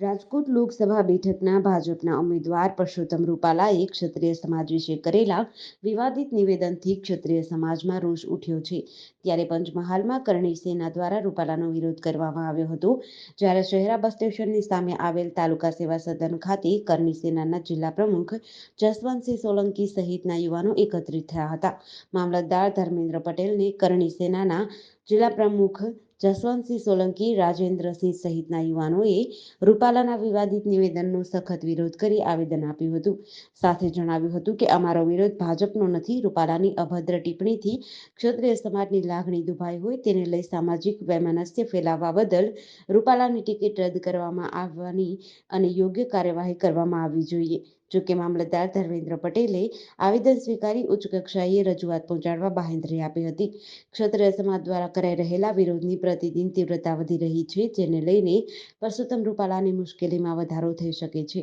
રાજકોટ લોકસભા બેઠકના ભાજપના ઉમેદવાર પરસોત્તમ રૂપાલાએ ક્ષત્રિય સમાજ વિશે કરેલા વિવાદિત નિવેદનથી ક્ષત્રિય સમાજમાં રોષ ઉઠ્યો છે. ત્યારે પંચમહાલમાં કરણી સેના દ્વારા રૂપાલાનો વિરોધ કરવામાં આવ્યો હતો. જ્યારે શહેરા બસ સ્ટેશનની સામે આવેલ તાલુકા સેવા સદન ખાતે કરણી સેનાના જિલ્લા પ્રમુખ જસવંતસિંહ સોલંકી સહિતના યુવાનો એકત્રિત થયા હતા. મામલતદાર ધર્મેન્દ્ર પટેલને કરણી સેનાના જિલ્લા પ્રમુખ જસવંતસિંહ સોલંકી, રાજેન્દ્રસિંહ સહિતના યુવાનોએ રૂપાલાના વિવાદિત નિવેદનનો સખત વિરોધ કરી આવેદન આપ્યું હતું. સાથે જણાવ્યું હતું કે, અમારો વિરોધ ભાજપનો નથી, રૂપાલાની અભદ્ર ટિપ્પણીથી ક્ષત્રિય સમાજની લાગણી દુભાઈ હોય તેને લઈ સામાજિક વૈમનસ્ય ફેલાવવા બદલ રૂપાલાની ટિકિટ રદ કરવામાં આવવાની અને યોગ્ય કાર્યવાહી કરવામાં આવવી જોઈએ. જોકે, મામલતદાર ધર્મેન્દ્ર પટેલે આવેદન સ્વીકારી ઉચ્ચ કક્ષાએ રજૂઆત પહોંચાડવા બાહેંધરી આપી હતી. ક્ષત્રિય સમાજ દ્વારા કરાઈ રહેલા વિરોધની પ્રતિદિન તીવ્રતા વધી રહી છે જેને લઈને પરસોત્તમ રૂપાલાની મુશ્કેલીમાં વધારો થઈ શકે છે.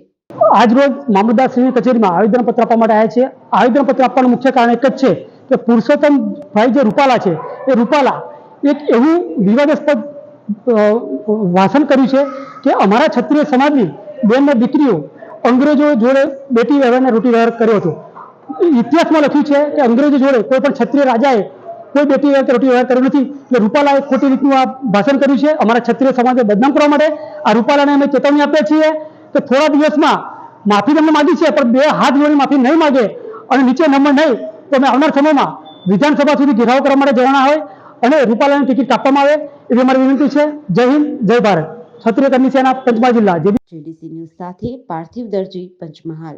આજરોજ મામલતદારશ્રીની કચેરીમાં આવેદનપત્ર આપવા માટે આવ્યા છે આવેદનપત્ર આપવાનું મુખ્ય કારણ એક જ છે કે પુરુષોત્તમ ભાઈ જે રૂપાલા છે એ રૂપાલા એક એવું વિવાદાસ્પદ અ, કર્યું છે કે અમારા ક્ષત્રિય સમાજની બેન દીકરીઓ અંગ્રેજો જોડે બેટી વ્યવહારને રોટી વ્યવહાર કર્યો હતો. ઇતિહાસમાં લખ્યું છે કે અંગ્રેજો જોડે કોઈ પણ ક્ષત્રિય રાજાએ કોઈ બેટી વ્યવહાર વ્યવહાર કર્યો નથી. એટલે રૂપાલાએ ખોટી રીતનું આ ભાષણ કર્યું છે. અમારા ક્ષત્રિય સમાજને બદનામ કરવા માટે આ રૂપાલાને અમે ચેતવણી આપીએ છીએ કે થોડા દિવસમાં માફી તમને માગી છે, પણ બે હાથ જોડી માફી નહીં માગે અને નીચે નંબર નહીં, તો અમે આવનાર સમયમાં વિધાનસભા સુધી ઘેરાવ કરવા માટે જવાના હોય અને રૂપાલાની ટિકિટ કાપવામાં આવે એવી અમારી વિનંતી છે. જય હિન્દ, જય ભારત. ક્ષત્રિય કમિશનના પંચમહાલ જિલ્લા જેડીસી ન્યૂઝ સાથે પાર્થિવ દરજી, પંચમહાલ.